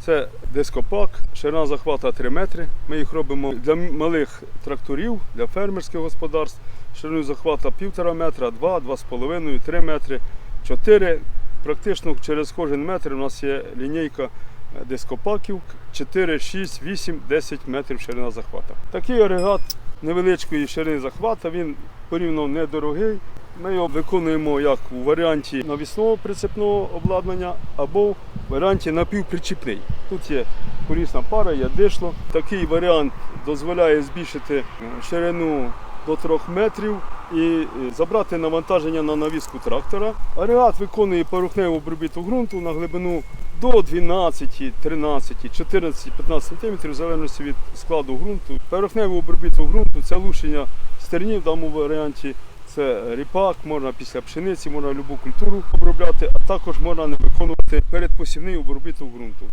Це дископак, ширина захвата 3 метри. Ми їх робимо для малих тракторів, для фермерських господарств. Ширину захвата 1,5 метра, 2, 2,5, 3 метри, 4. Практично через кожен метр у нас є лінійка е, дископаків 4, 6, 8, 10 метрів ширина захвата. Такий агрегат невеличкої ширини захвата, він порівняно недорогий. Ми його виконуємо як у варіанті навісного прицепного обладнання або в варіанті напівпричіпний. Тут є колісна пара, є дишло. Такий варіант дозволяє збільшити е, ширину до 3 метрів і е, забрати навантаження на навіску трактора. Агрегат виконує порухневу обробітку ґрунту на глибину до 12, 13, 14, 15 см в залежності від складу ґрунту. Порухневу обробітку ґрунту це лущення стернів в даному варіанті. Це ріпак, можна після пшениці, можна будь-яку культуру обробляти, а також можна не виконувати передпосівний обробіток ґрунту.